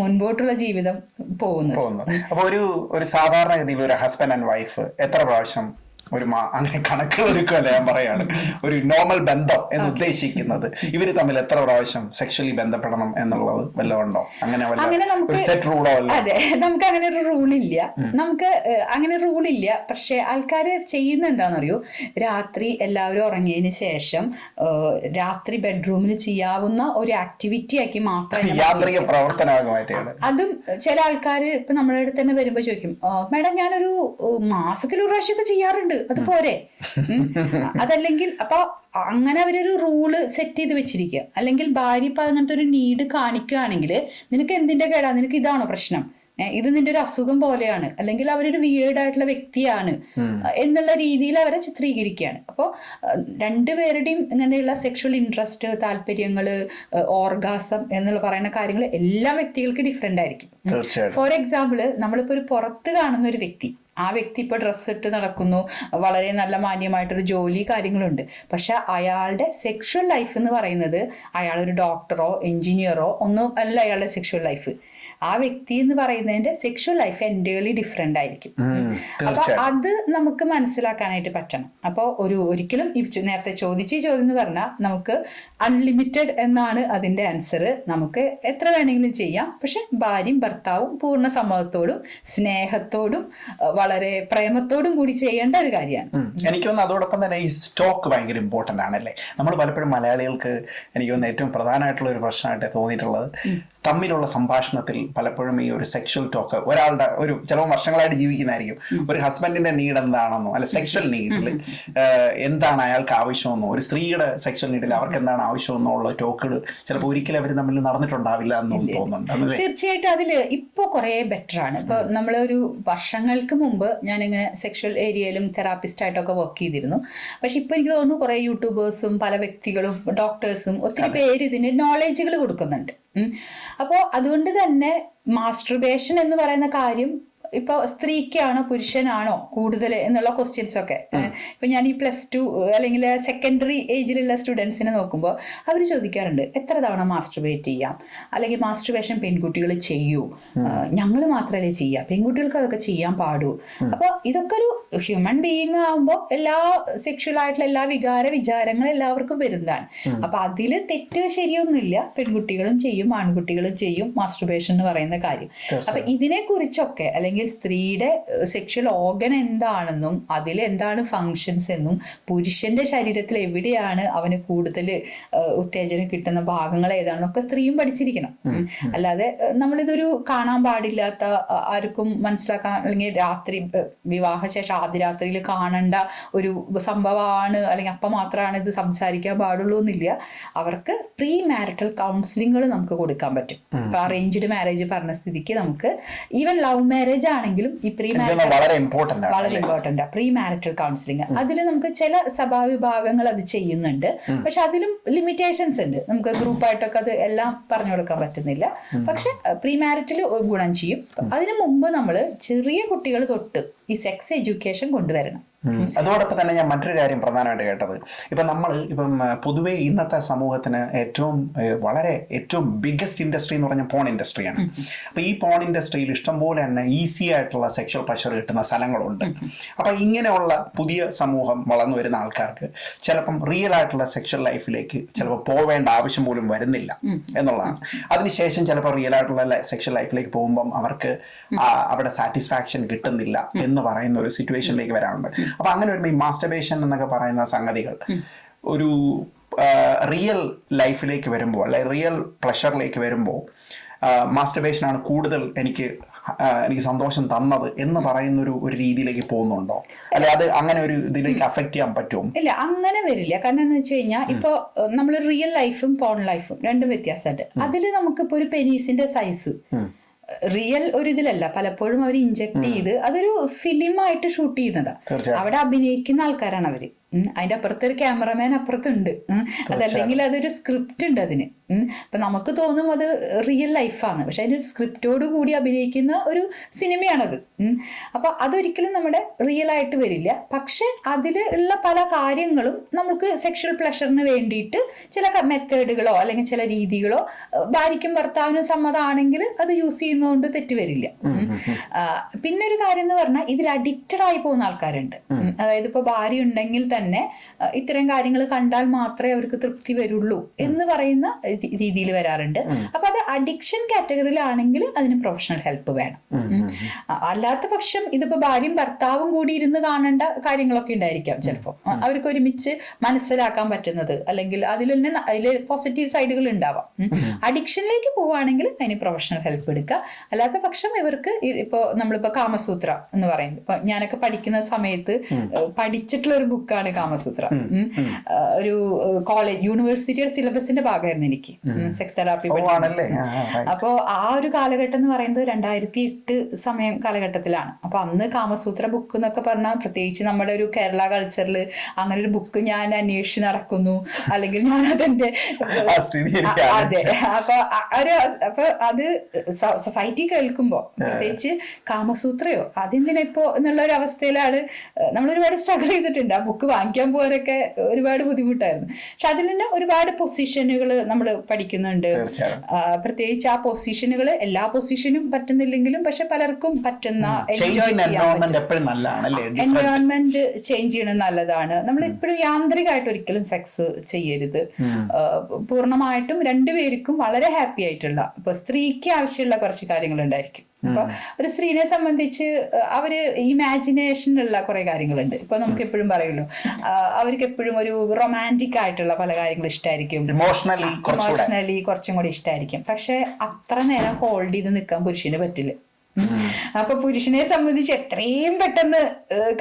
മുൻപോട്ടുള്ള ജീവിതം പോകുന്നത്. അപ്പോൾ അപ്പൊ ഒരു ഒരു സാധാരണഗതിയിൽ ഒരു ഹസ്ബൻഡ് ആൻഡ് വൈഫ് എത്ര പ്രാവശ്യം ഒരു മാ അങ്ങനെ കണക്കുകൾ ഞാൻ പറയാണ്. ഒരു നോർമൽ ബന്ധം എന്ന് ഉദ്ദേശിക്കുന്നത്. ഇവർ തമ്മിൽ എത്ര പ്രാവശ്യം സെക്ഷലി ബന്ധപ്പെടണം എന്നുള്ളത് വല്ലതുണ്ടോ അങ്ങനെ വല്ല സെറ്റ് റൂളോ അല്ല? അതെ. നമുക്ക് അങ്ങനെ ഒരു റൂൾ ഇല്ല. നമുക്ക് അങ്ങനെ റൂൾ ഇല്ല. പക്ഷെ ആൾക്കാർ ചെയ്യുന്ന എന്താണെന്നറിയോ? രാത്രി എല്ലാവരും ഉറങ്ങിയതിന് ശേഷം രാത്രി ബെഡ്റൂമിൽ ചെയ്യാവുന്ന ഒരു ആക്ടിവിറ്റി ആക്കി മാത്രം യാന്ത്രിക അതും ചില ആൾക്കാർ ഇപ്പൊ നമ്മളെ അടുത്ത് തന്നെ വരുമ്പോ ചോദിക്കും മേഡം ഞാനൊരു മാസത്തിൽ ഒരു പ്രാവശ്യമൊക്കെ ചെയ്യാറുണ്ട്. അത് പോരെ. അതല്ലെങ്കിൽ അപ്പൊ അങ്ങനെ അവരൊരു റൂൾ സെറ്റ് ചെയ്ത് വെച്ചിരിക്കുക അല്ലെങ്കിൽ ഭാര്യ ഇപ്പൊ അങ്ങനത്തെ ഒരു നീഡ് കാണിക്കുകയാണെങ്കിൽ നിനക്ക് എന്തിന്റെ കേടാ? നിനക്ക് ഇതാണോ പ്രശ്നം? ഇത് നിന്റെ ഒരു അസുഖം പോലെയാണ്. അല്ലെങ്കിൽ അവരൊരു വിയേഡായിട്ടുള്ള വ്യക്തിയാണ്. എന്നുള്ള രീതിയിൽ അവരെ ചിത്രീകരിക്കുകയാണ് അപ്പോൾ രണ്ടുപേരുടെയും ഇങ്ങനെയുള്ള സെക്ഷൽ ഇൻട്രസ്റ്റ് താല്പര്യങ്ങൾ ഓർഗാസം എന്നുള്ള പറയുന്ന കാര്യങ്ങൾ എല്ലാ വ്യക്തികൾക്ക് ഡിഫറെന്റ് ആയിരിക്കും. ഫോർ എക്സാമ്പിൾ നമ്മളിപ്പോൾ ഒരു പുറത്ത് കാണുന്ന ഒരു വ്യക്തി. ആ വ്യക്തി ഇപ്പോൾ ഡ്രസ്സ് ഇട്ട് നടക്കുന്നു. വളരെ നല്ല മാന്യമായിട്ടൊരു ജോലി കാര്യങ്ങളുണ്ട്. പക്ഷെ അയാളുടെ സെക്ഷൽ ലൈഫ് എന്ന് പറയുന്നത് അയാളൊരു ഡോക്ടറോ എഞ്ചിനീയറോ ഒന്നും അല്ല അയാളുടെ സെക്ഷൽ ലൈഫ് ആ വ്യക്തി എന്ന് പറയുന്നതിന്റെ സെക്ഷൽ ലൈഫ് എന്റേർലി ഡിഫറെന്റ് ആയിരിക്കും. അപ്പൊ അത് നമുക്ക് മനസ്സിലാക്കാനായിട്ട് പറ്റണം. അപ്പോൾ ഒരു ഒരിക്കലും ഈ നേരത്തെ ചോദിച്ച ചോദ്യം എന്ന് പറഞ്ഞാൽ നമുക്ക് അൺലിമിറ്റഡ് എന്നാണ് അതിന്റെ ആൻസർ നമുക്ക് എത്ര വേണമെങ്കിലും ചെയ്യാം. പക്ഷെ ഭാര്യയും ഭർത്താവും പൂർണ സമ്മതത്തോടും സ്നേഹത്തോടും വളരെ പ്രേമത്തോടും കൂടി ചെയ്യേണ്ട ഒരു കാര്യമാണ്. എനിക്ക് തോന്നുന്നു അതോടൊപ്പം തന്നെ ഈ സ്റ്റോക്ക് ഭയങ്കര ഇമ്പോർട്ടന്റ് ആണല്ലേ? നമ്മൾ പലപ്പോഴും മലയാളികൾക്ക് എനിക്ക് തോന്നുന്നു ഏറ്റവും പ്രധാനമായിട്ടുള്ള ഒരു പ്രശ്നമായിട്ട് തോന്നിയിട്ടുള്ളത്. തമ്മിലുള്ള സംഭാഷണത്തിൽ പലപ്പോഴും ഈ ഒരു സെക്ഷൽ ടോക്ക് ഒരാളുടെ ഒരു ചിലപ്പോൾ വർഷങ്ങളായിട്ട് ജീവിക്കുന്നതായിരിക്കും. ഒരു ഹസ്ബൻഡിന്റെ നീഡ് എന്താണെന്നോ അല്ല സെക്ഷൽ നീഡിൽ എന്താണ് അയാൾക്ക് ആവശ്യമെന്നോ ഒരു സ്ത്രീയുടെ സെക്ഷൽ നീഡിൽ അവർക്ക് എന്താണ് ആവശ്യമെന്നോ ഉള്ള ടോക്കുകൾ ചിലപ്പോൾ ഒരിക്കലും അവർ തമ്മിൽ നടന്നിട്ടുണ്ടാവില്ല എന്നും തോന്നുന്നുണ്ട്. തീർച്ചയായിട്ടും അതിൽ ഇപ്പൊ കുറേ ബെറ്റർ ആണ്. ഇപ്പൊ നമ്മളൊരു വർഷങ്ങൾക്ക് മുമ്പ് ഞാനിങ്ങനെ സെക്ഷൽ ഏരിയയിലും തെറാപ്പിസ്റ്റ് ആയിട്ടൊക്കെ വർക്ക് ചെയ്തിരുന്നു. പക്ഷെ ഇപ്പോൾ എനിക്ക് തോന്നുന്നു കുറേ യൂട്യൂബേഴ്സും പല വ്യക്തികളും ഡോക്ടേഴ്സും ഒത്തിരി പേര് ഇതിന് നോളേജുകൾ കൊടുക്കുന്നുണ്ട്. അപ്പോൾ അതുകൊണ്ട് തന്നെ മാസ്റ്റർബേഷൻ എന്ന് പറയുന്ന കാര്യം ഇപ്പൊ സ്ത്രീക്കാണോ പുരുഷനാണോ കൂടുതൽ എന്നുള്ള ക്വസ്റ്റ്യൻസ് ഒക്കെ. ഇപ്പൊ ഞാൻ ഈ പ്ലസ് ടു അല്ലെങ്കിൽ സെക്കൻഡറി ഏജിലുള്ള സ്റ്റുഡൻസിനെ നോക്കുമ്പോൾ അവർ ചോദിക്കാറുണ്ട് എത്ര തവണ മാസ്റ്റർബേറ്റ് ചെയ്യാം? അല്ലെങ്കിൽ മാസ്റ്റർബേഷൻ പെൺകുട്ടികൾ ചെയ്യൂ. ഞങ്ങൾ മാത്രമല്ലേ ചെയ്യാം പെൺകുട്ടികൾക്ക് അതൊക്കെ ചെയ്യാൻ പാടൂ. അപ്പൊ ഇതൊക്കെ ഒരു ഹ്യൂമൻ ബീയിങ് ആകുമ്പോൾ എല്ലാ സെക്ഷൽ ആയിട്ടുള്ള എല്ലാ വികാര വിചാരങ്ങളും എല്ലാവർക്കും വരുന്നതാണ്. അപ്പൊ അതിൽ തെറ്റ് ശരിയൊന്നുമില്ല പെൺകുട്ടികളും ചെയ്യും ആൺകുട്ടികളും ചെയ്യും മാസ്റ്റർബേഷൻ എന്ന് പറയുന്ന കാര്യം. അപ്പൊ ഇതിനെ കുറിച്ചൊക്കെ അല്ലെങ്കിൽ സ്ത്രീയുടെ സെക്ഷൽ ഓർഗൻ എന്താണെന്നും അതിൽ എന്താണ് ഫങ്ഷൻസ് എന്നും പുരുഷന്റെ ശരീരത്തിൽ എവിടെയാണ് അവന് കൂടുതൽ ഉത്തേജനം കിട്ടുന്ന ഭാഗങ്ങൾ ഏതാണെന്നൊക്കെ സ്ത്രീയും പഠിച്ചിരിക്കണം. അല്ലാതെ നമ്മളിതൊരു കാണാൻ പാടില്ലാത്ത ആർക്കും മനസ്സിലാക്കാൻ അല്ലെങ്കിൽ രാത്രി വിവാഹ വിവാഹശേഷം ആദ്യ രാത്രിയിൽ കാണേണ്ട ഒരു സംഭവമാണ് അല്ലെങ്കിൽ അപ്പം മാത്രമാണ് ഇത് സംസാരിക്കാൻ പാടുള്ളൂ എന്നില്ല അവർക്ക് പ്രീ മാരിറ്റൽ കൗൺസിലിങ്ങൾ നമുക്ക് കൊടുക്കാൻ പറ്റും. അറേഞ്ച്ഡ് മാരേജ് പറഞ്ഞ സ്ഥിതിക്ക് നമുക്ക് ഈവൻ ലവ് മാരേജ് ആണെങ്കിലും ഈ പ്രീ മാരിറ്റൽ വളരെ ഇമ്പോർട്ടന്റ് വളരെ ഇമ്പോർട്ടന്റ് പ്രീ മാരിറ്റൽ കൗൺസിലിംഗ് അതിൽ നമുക്ക് ചില സഭാവിഭാഗങ്ങൾ അത് ചെയ്യുന്നുണ്ട്. പക്ഷെ അതിലും ലിമിറ്റേഷൻസ് ഉണ്ട്. നമുക്ക് ഗ്രൂപ്പായിട്ടൊക്കെ അത് എല്ലാം പറഞ്ഞു കൊടുക്കാൻ പറ്റുന്നില്ല. പക്ഷെ പ്രീ മാരിറ്റൽ ഗുണം ചെയ്യും. അതിനു മുമ്പ് നമ്മൾ ചെറിയ കുട്ടികൾ തൊട്ട് ഈ സെക്സ് എഡ്യൂക്കേഷൻ കൊണ്ടുവരണം. അതോടൊപ്പം തന്നെ ഞാൻ മറ്റൊരു കാര്യം പ്രധാനമായിട്ട് കേട്ടത്. ഇപ്പം നമ്മൾ ഇപ്പം പൊതുവേ ഇന്നത്തെ സമൂഹത്തിന് ഏറ്റവും വളരെ ഏറ്റവും ബിഗ്ഗസ്റ്റ് ഇൻഡസ്ട്രി എന്ന് പറഞ്ഞ പോൺ ഇൻഡസ്ട്രിയാണ് അപ്പോൾ ഈ പോൺ ഇൻഡസ്ട്രിയിൽ ഇഷ്ടംപോലെ തന്നെ ഈസി ആയിട്ടുള്ള സെക്ഷൽ പ്രഷർ കിട്ടുന്ന സ്ഥലങ്ങളുണ്ട്. അപ്പം ഇങ്ങനെയുള്ള പുതിയ സമൂഹം വളർന്നു വരുന്ന ആൾക്കാർക്ക് ചിലപ്പം റിയൽ ആയിട്ടുള്ള സെക്ഷൽ ലൈഫിലേക്ക് ചിലപ്പോൾ പോവേണ്ട ആവശ്യം പോലും വരുന്നില്ല എന്നുള്ളതാണ്. അതിനുശേഷം ചിലപ്പോൾ റിയൽ ആയിട്ടുള്ള സെക്ഷൽ ലൈഫിലേക്ക് പോകുമ്പം അവർക്ക് അവിടെ സാറ്റിസ്ഫാക്ഷൻ കിട്ടുന്നില്ല എന്ന് പറയുന്ന ഒരു സിറ്റുവേഷനിലേക്ക് വരാറുണ്ട്. അപ്പൊ അങ്ങനെ ഒരു ഈ മാസ്റ്റർബേഷൻ എന്നൊക്കെ പറയുന്ന സംഗതികൾ. ഒരു റിയൽ ലൈഫിലേക്ക് വരുമ്പോൾ അല്ലെ റിയൽ പ്ലഷറിലേക്ക് വരുമ്പോൾ മാസ്റ്റർബേഷൻ ആണ് കൂടുതൽ എനിക്ക് എനിക്ക് സന്തോഷം തന്നത് എന്ന് പറയുന്ന ഒരു ഒരു രീതിയിലേക്ക് പോകുന്നുണ്ടോ? അല്ലെ അത് അങ്ങനെ ഒരു ഇതിലേക്ക് അഫക്റ്റ് ചെയ്യാൻ പറ്റുമോ? ഇല്ല അങ്ങനെ വരില്ല. കാരണം എന്ന് വെച്ച് കഴിഞ്ഞാൽ ഇപ്പൊ നമ്മൾ റിയൽ ലൈഫും പോൺ ലൈഫും രണ്ടും വ്യത്യാസമുണ്ട് അതിൽ നമുക്കിപ്പോ ഒരു പെനീസിന്റെ സൈസ് റിയൽ ഒരു ഇതിലല്ല പലപ്പോഴും അവർ ഇഞ്ചക്ട് ചെയ്ത് അതൊരു ഫിലിമായിട്ട് ഷൂട്ട് ചെയ്യുന്നതാ. തീർച്ചയായും. അവിടെ അഭിനയിക്കുന്ന ആൾക്കാരാണ് അവർ. ഉം. അതിന്റെ അപ്പുറത്ത് ഒരു ക്യാമറമാൻ അപ്പുറത്തുണ്ട്. അതല്ലെങ്കിൽ അതൊരു സ്ക്രിപ്റ്റ് ഉണ്ട് അതിന്. അപ്പൊ നമുക്ക് തോന്നും അത് റിയൽ ലൈഫാണ് പക്ഷെ അതിന് ഒരു സ്ക്രിപ്റ്റോട് കൂടി അഭിനയിക്കുന്ന ഒരു സിനിമയാണത് ഉം. അപ്പൊ അതൊരിക്കലും നമ്മുടെ റിയൽ ആയിട്ട് വരില്ല പക്ഷെ അതിൽ ഉള്ള പല കാര്യങ്ങളും നമുക്ക് സെക്ഷൽ പ്ലഷറിന് വേണ്ടിയിട്ട് ചില മെത്തേഡുകളോ അല്ലെങ്കിൽ ചില രീതികളോ ഭാര്യയ്ക്കും ഭർത്താവിനും സമ്മതമാണെങ്കിൽ അത് യൂസ് ചെയ്യുന്നതുകൊണ്ട് തെറ്റ് വരില്ല പിന്നെ ഒരു കാര്യം എന്ന് പറഞ്ഞാൽ ഇതിൽ അഡിക്റ്റഡ് ആയി പോകുന്ന ആൾക്കാരുണ്ട് അതായത് ഇപ്പൊ ഭാര്യ ഉണ്ടെങ്കിൽ തന്നെ ആ, ഇത്തരം കാര്യങ്ങൾ കണ്ടാൽ മാത്രമേ അവർക്ക് തൃപ്തി വരുള്ളൂ എന്ന് പറയുന്ന രീതിയിൽ വരാറുണ്ട്. അപ്പൊ അത് അഡിക്ഷൻ കാറ്റഗറിയിലാണെങ്കിൽ അതിന് പ്രൊഫഷണൽ ഹെൽപ്പ് വേണം. അല്ലാത്ത പക്ഷം ഇതിപ്പോ ഭാര്യയും ഭർത്താവും കൂടി ഇരുന്ന് കാണേണ്ട കാര്യങ്ങളൊക്കെ ഉണ്ടായിരിക്കാം ചിലപ്പോൾ അവർക്ക് ഒരുമിച്ച് മനസ്സിലാക്കാൻ പറ്റുന്നത് അല്ലെങ്കിൽ അതിൽ തന്നെ അതിൽ പോസിറ്റീവ് സൈഡുകൾ ഉണ്ടാവാം. അഡിക്ഷനിലേക്ക് പോവുകയാണെങ്കിൽ അതിന് പ്രൊഫഷണൽ ഹെൽപ്പ് എടുക്കുക. അല്ലാത്ത പക്ഷം ഇവർക്ക് ഇപ്പോൾ ഇപ്പോ നമ്മളിപ്പോ കാമസൂത്ര എന്ന് പറയുന്നത്. ഇപ്പൊ ഞാനൊക്കെ പഠിക്കുന്ന സമയത്ത് പഠിച്ചിട്ടുള്ള ഒരു ബുക്കാണ് കാമസൂത്ര. ഒരു കോളേജ് യൂണിവേഴ്സിറ്റിയുടെ സിലബസിന്റെ ഭാഗമായിരുന്നു എനിക്ക്. സെക്സ് തെറാപ്പി ഓ ആണല്ലേ? ആ, ആ, right. അപ്പോ ആ ഒരു കാലഘട്ടം എന്ന് പറയുന്നത് രണ്ടായിരത്തി എട്ട് സമയം കാലഘട്ടത്തിലാണ്. അപ്പൊ അന്ന് കാമസൂത്ര ബുക്ക് എന്നൊക്കെ പറഞ്ഞാൽ പ്രത്യേകിച്ച് നമ്മുടെ ഒരു കേരള കൾച്ചറിൽ അങ്ങനെ ഒരു ബുക്ക് ഞാൻ അന്വേഷിച്ച് നടക്കുന്നു. അല്ലെങ്കിൽ ഞാൻ അതെന്റെ. അതെ. അപ്പൊ ഒരു അപ്പൊ അത് സൊസൈറ്റി കേൾക്കുമ്പോ പ്രത്യേകിച്ച് കാമസൂത്രയോ അതെന്തിനാ ഇപ്പോ എന്നുള്ള ഒരു അവസ്ഥയിലാണ് നമ്മൾ ഒരുപാട് സ്ട്രഗിൾ ചെയ്തിട്ടുണ്ട്. ആ ബുക്ക് വാങ്ങിക്കാൻ പോകാനൊക്കെ ഒരുപാട് ബുദ്ധിമുട്ടായിരുന്നു. പക്ഷെ അതിൽ തന്നെ ഒരുപാട് പൊസിഷനുകൾ നമ്മൾ പഠിക്കുന്നുണ്ട്. പ്രത്യേകിച്ച് ആ പൊസിഷനുകൾ എല്ലാ പൊസിഷനും പറ്റുന്നില്ലെങ്കിലും പക്ഷെ പലർക്കും പറ്റുന്ന ചേഞ്ച് എൻജോയ് ചെയ്യാൻ എൻവയോൺമെന്റ് ചേഞ്ച് ചെയ്യണത് നല്ലതാണ്. നമ്മൾ എപ്പോഴും യാന്ത്രികമായിട്ട് ഒരിക്കലും സെക്സ് ചെയ്യരുത്. പൂർണമായിട്ടും രണ്ടുപേർക്കും വളരെ ഹാപ്പി ആയിട്ടുള്ള ഇപ്പൊ സ്ത്രീക്ക് ആവശ്യമുള്ള കുറച്ച് കാര്യങ്ങൾ ഉണ്ടായിരിക്കും അപ്പൊ ഒരു സ്ത്രീനെ സംബന്ധിച്ച് അവർ ഇമാജിനേഷനുള്ള കുറെ കാര്യങ്ങളുണ്ട്. ഇപ്പൊ നമുക്ക് എപ്പോഴും പറയുമല്ലോ അവർക്ക് എപ്പോഴും ഒരു റൊമാന്റിക് ആയിട്ടുള്ള പല കാര്യങ്ങളും ഇഷ്ടമായിരിക്കും ഇമോഷണലി കുറച്ചും കൂടി ഇഷ്ടമായിരിക്കും പക്ഷെ അത്ര നേരം ഹോൾഡ് ചെയ്ത് നിൽക്കാൻ പുരുഷന് പറ്റില്ല. അപ്പൊ പുരുഷനെ സംബന്ധിച്ച് എത്രയും പെട്ടെന്ന്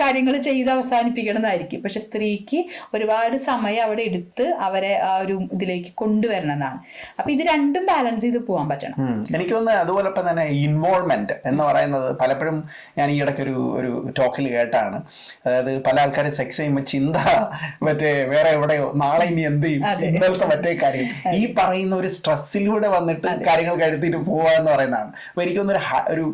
കാര്യങ്ങൾ ചെയ്ത് അവസാനിപ്പിക്കണമെന്നായിരിക്കും പക്ഷെ സ്ത്രീക്ക് ഒരുപാട് സമയം അവിടെ എടുത്ത് അവരെ ആ ഒരു ഇതിലേക്ക് കൊണ്ടുവരണം എന്നാണ് അപ്പൊ ഇത് രണ്ടും ബാലൻസ് ചെയ്ത് പോകാൻ പറ്റണം. എനിക്ക് തോന്നുന്നത് അതുപോലെ തന്നെ ഇൻവോൾവ്മെന്റ് എന്ന് പറയുന്നത് പലപ്പോഴും ഞാൻ ഈ ഇടയ്ക്ക് ഒരു ഒരു ടോക്കിൽ കേട്ടാണ്. അതായത് പല ആൾക്കാരും സെക്സ് ചെയ്യുമ്പോൾ ചിന്ത മറ്റേ വേറെ എവിടെയോ നാളെ ഇനി എന്ത് ചെയ്യും. ഇന്നലത്തെ മറ്റേ കാര്യം. ഈ പറയുന്ന ഒരു സ്ട്രെസ്സിലൂടെ വന്നിട്ട് കാര്യങ്ങൾ കരുത്തിയിട്ട് പോവാന്ന് പറയുന്നതാണ്. അപ്പൊ എനിക്കൊന്നൊരു ഒരു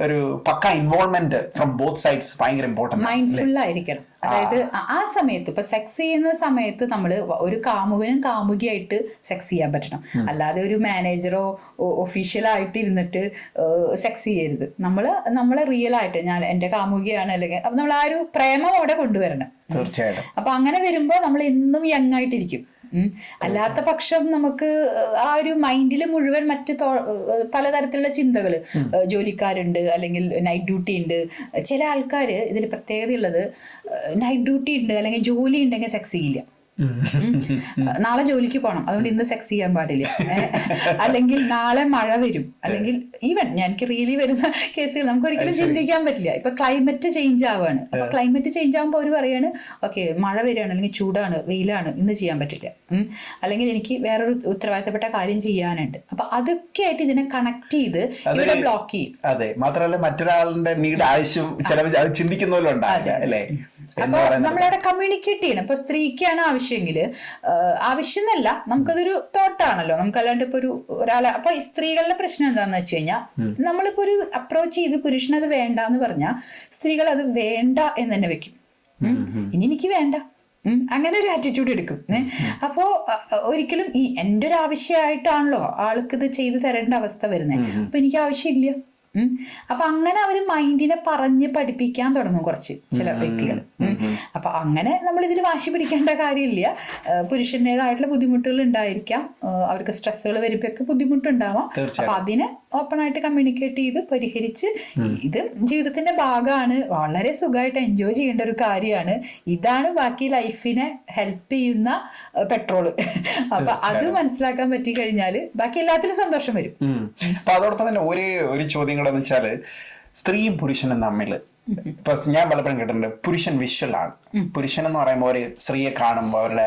ഒരു pukka involvement from both sides ഭയങ്കര ഇമ്പോർട്ടന്റ് മൈൻഡ്ഫുൾ ആയിരിക്കണം. അതായത് ആ- സമയത്ത് ഇപ്പൊ സെക്സ് ചെയ്യുന്ന സമയത്ത് നമ്മൾ ഒരു കാമുകനും കാമുകിയായിട്ട് സെക്സ് ചെയ്യാൻ പറ്റണം. അല്ലാതെ ഒരു മാനേജറോ ഒഫീഷ്യൽ ആയിട്ട് ഇരുന്നിട്ട് സെക്സ് ചെയ്യരുത്. നമ്മൾ നമ്മളെ റിയൽ ആയിട്ട് ഞാൻ എന്റെ കാമുകിയാണ് അല്ലെങ്കിൽ അപ്പൊ നമ്മൾ ആ ഒരു പ്രേമം അവിടെ കൊണ്ടുവരണം. തീർച്ചയായിട്ടും. അപ്പൊ അങ്ങനെ വരുമ്പോ നമ്മൾ എന്നും യങ് ആയിട്ടിരിക്കും. അല്ലാത്ത പക്ഷം നമുക്ക് ആ ഒരു മൈൻഡിൽ മുഴുവൻ മറ്റ് പലതരത്തിലുള്ള ചിന്തകൾ ജോലിക്കാരുണ്ട് അല്ലെങ്കിൽ നൈറ്റ് ഡ്യൂട്ടി ഉണ്ട്. ചില ആൾക്കാർ ഇതിൽ പ്രത്യേകതയുള്ളത് നൈറ്റ് ഡ്യൂട്ടി ഉണ്ട് അല്ലെങ്കിൽ ജോലി ഉണ്ടെങ്കിൽ സെക്സ് ചെയ്യില്ല. നാളെ ജോലിക്ക് പോകണം അതുകൊണ്ട് ഇന്ന് സെക്സ് ചെയ്യാൻ പാടില്ല. അല്ലെങ്കിൽ നാളെ മഴ വരും. അല്ലെങ്കിൽ ഈവൻ എനിക്ക് റിയലി വരുന്ന കേസുകൾ നമുക്ക് ഒരിക്കലും ചിന്തിക്കാൻ പറ്റില്ല. ഇപ്പൊ ക്ലൈമറ്റ് ചേഞ്ച് ആവുകയാണ് അപ്പൊ ക്ലൈമറ്റ് ചേഞ്ച് ആകുമ്പോൾ അവർ പറയാണ് ഓക്കെ മഴ വരികയാണ് അല്ലെങ്കിൽ ചൂടാണ് വെയിലാണ് ഇന്ന് ചെയ്യാൻ പറ്റില്ല. അല്ലെങ്കിൽ എനിക്ക് വേറൊരു ഉത്തരവാദിത്തപ്പെട്ട കാര്യം ചെയ്യാനുണ്ട്. അപ്പൊ അതൊക്കെ ആയിട്ട് ഇതിനെ കണക്ട് ചെയ്ത് ഇവിടെ ബ്ലോക്ക് ചെയ്യും. അതെ. മാത്രമല്ല മറ്റൊരാളുടെ നീഡ് ആവശ്യം ചില അത് ചിന്തിക്കുന്നവരും അല്ലേ? അപ്പൊ നമ്മളവിടെ കമ്മ്യൂണിക്കേറ്റ് ചെയ്യണം. ഇപ്പൊ സ്ത്രീക്കാണ് ആവശ്യമെങ്കിൽ ആവശ്യം എന്നല്ല നമുക്കതൊരു തോട്ടാണല്ലോ. നമുക്കല്ലാണ്ട് ഇപ്പൊ ഒരു ഒരാളെ അപ്പൊ സ്ത്രീകളുടെ പ്രശ്നം എന്താണെന്ന് വെച്ച് കഴിഞ്ഞാൽ നമ്മളിപ്പോ ഒരു അപ്രോച്ച് ചെയ്ത് പുരുഷനത് വേണ്ട എന്ന് പറഞ്ഞാൽ സ്ത്രീകൾ അത് വേണ്ട എന്ന് തന്നെ വെക്കും. ഇനി എനിക്ക് വേണ്ട. അങ്ങനെ ഒരു ആറ്റിറ്റ്യൂഡ് എടുക്കും. അപ്പോ ഒരിക്കലും ഈ എന്റെ ഒരു ആവശ്യമായിട്ടാണല്ലോ ആൾക്ക് ഇത് ചെയ്തു തരേണ്ട അവസ്ഥ വരുന്നത് അപ്പൊ എനിക്ക് ആവശ്യമില്ല. അപ്പൊ അങ്ങനെ അവർ മൈൻഡിനെ പറഞ്ഞ് പഠിപ്പിക്കാൻ തുടങ്ങും കുറച്ച് ചില വ്യക്തികൾ അപ്പൊ അങ്ങനെ നമ്മൾ ഇതിൽ വാശി പിടിക്കേണ്ട കാര്യമില്ല. പുരുഷന്റേതായിട്ടുള്ള പുരുഷന്റെതായിട്ടുള്ള ബുദ്ധിമുട്ടുകൾ ഉണ്ടായിരിക്കാം. അവർക്ക് സ്ട്രെസ്സുകൾ വരുമ്പോഴൊക്കെ ബുദ്ധിമുട്ടുണ്ടാവാം. അപ്പൊ അതിനെ ഓപ്പൺ ആയിട്ട് കമ്മ്യൂണിക്കേറ്റ് ചെയ്ത് പരിഹരിച്ച് ഇത് ജീവിതത്തിന്റെ ഭാഗമാണ്. വളരെ സുഖമായിട്ട് എൻജോയ് ചെയ്യേണ്ട ഒരു കാര്യമാണ്. ഇതാണ് ബാക്കി ലൈഫിനെ ഹെൽപ്പ് ചെയ്യുന്ന പെട്രോൾ അപ്പൊ അത് മനസ്സിലാക്കാൻ പറ്റി കഴിഞ്ഞാൽ ബാക്കി എല്ലാത്തിലും സന്തോഷം വരും. അപ്പൊ അതോടൊപ്പം തന്നെ ഒരു ഒരു ചോദ്യം കൂടെ എന്ന് വെച്ചാൽ സ്ത്രീയും പുരുഷനും തമ്മിൽ ഇപ്പൊ ഞാൻ പലപ്പോഴും കേട്ടിട്ടുണ്ട് പുരുഷൻ വിഷ്വൽ ആണ്. പുരുഷൻ എന്ന് പറയുമ്പോൾ ഒരു സ്ത്രീയെ കാണുമ്പോൾ അവരുടെ